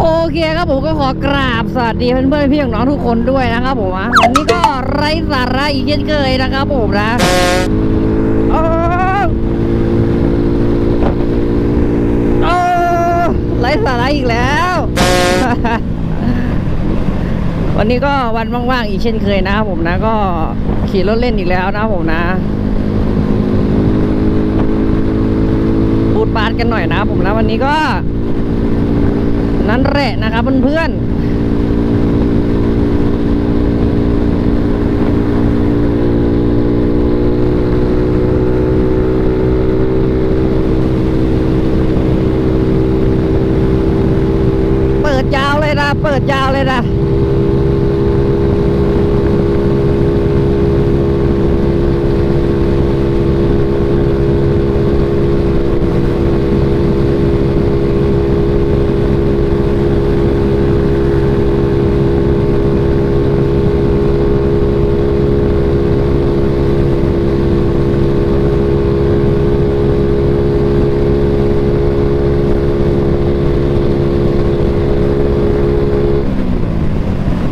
โอเคครับผมก็ขอกราบสวัสดีเพื่อนๆพี่น้องทุกคนด้วยนะครับผมวันนี้ก็ไร้สาระอีกเช่นเคยนะครับผมนะเออเออไร้สาระอีกแล้ว วันนี้ก็วันว่างๆอีกเช่นเคยนะครับผมนะ ก็ขี่รถเล่นอีกแล้วนะครับผมนะพูดปาดกันหน่อยนะครับผมนะวันนี้ก็ นั่นแหละนะครับเพื่อนๆ เปิดยาวเลยนะ เปิดยาวเลยนะ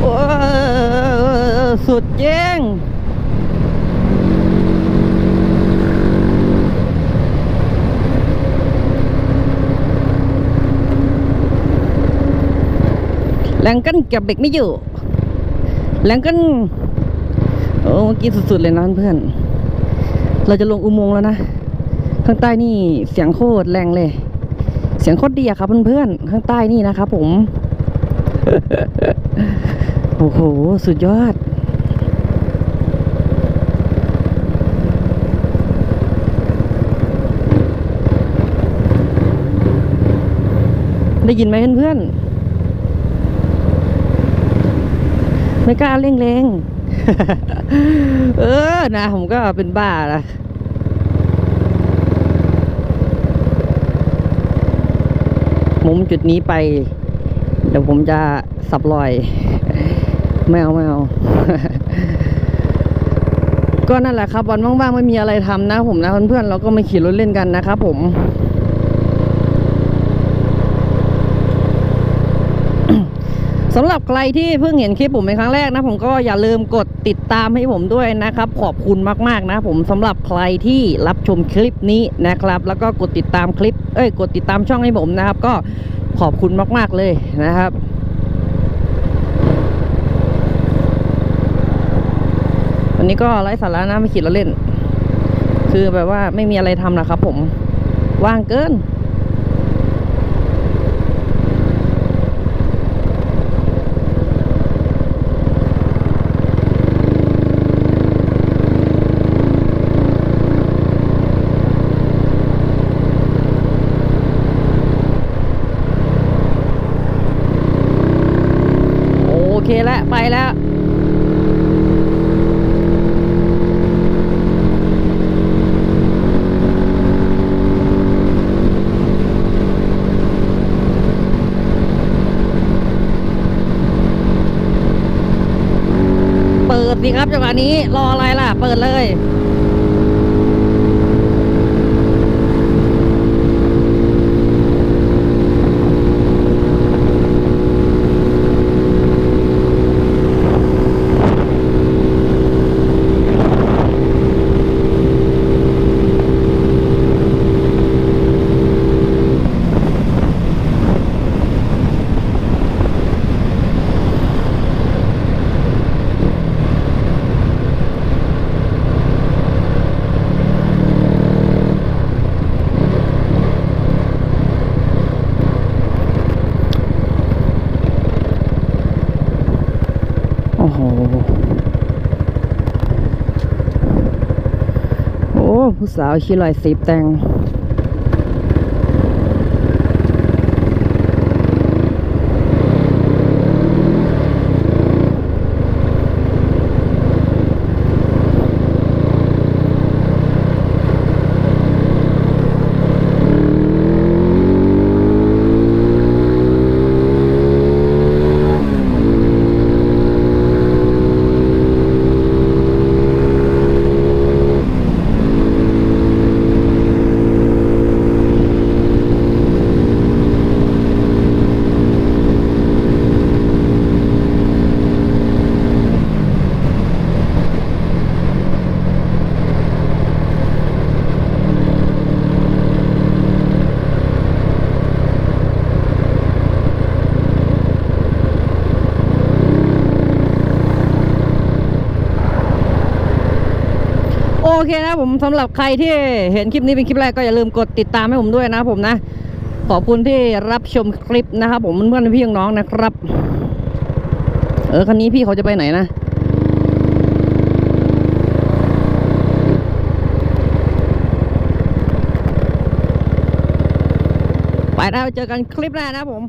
โอ้ สุดเย้งแรงกันเก็บเบรกไม่อยู่แรงกันโอ้เมื่อกี้สุดๆเลยนะเพื่อน เราจะลงอุโมงค์แล้วนะ ข้างใต้นี่เสียงโคตรแรงเลย เสียงโคตรดีอะครับเพื่อนๆ ข้างใต้นี่นะครับผม โอ้โห สุดยอด ได้ยินไหมเพื่อนๆไม่กล้าเร่งเร่งเออนะผมก็เป็นบ้าละมุมจุดนี้ไป เดี๋ยวผมจะสับรอย ไม่เอาไม่เอาก็นั่นแหละครับวันว่างๆไม่มีอะไรทำนะ ผมนะเพื่อนๆเราก็มาขี่รถเล่นกันนะครับผม สำหรับใครที่เพิ่งเห็นคลิปผมเป็นครั้งแรกนะ ผมก็อย่าลืมกดติดตามให้ผมด้วยนะครับ ขอบคุณมากๆนะผมสำหรับใครที่รับชมคลิปนี้นะครับ แล้วก็กดติดตามคลิป เอ้ย กดติดตามช่องให้ผมนะครับ ก็ขอบคุณมากๆเลยนะครับวันนี้ก็ไร้สาระนะไม่ขีดแล้วเล่น คือแบบว่าไม่มีอะไรทำนะครับผมว่างเกิน โอ เคแล้วไปแล้วเปิดสิครับจังหวะนี้รออะไรล่ะ เปิดเลย โอ้โห โอ้ ผู้สาวขี้ลอยสีแตง โอเคนะผมสำหรับใครที่เห็นคลิปนี้เป็นคลิปแรกก็อย่าลืมกดติดตามให้ผมด้วยนะผมนะ ขอบคุณที่รับชมคลิปนะครับ ผมเพื่อนๆพี่น้องนะครับ เออคันนี้พี่เขาจะไปไหนนะไปแล้วเจอกันคลิปหน้านะผม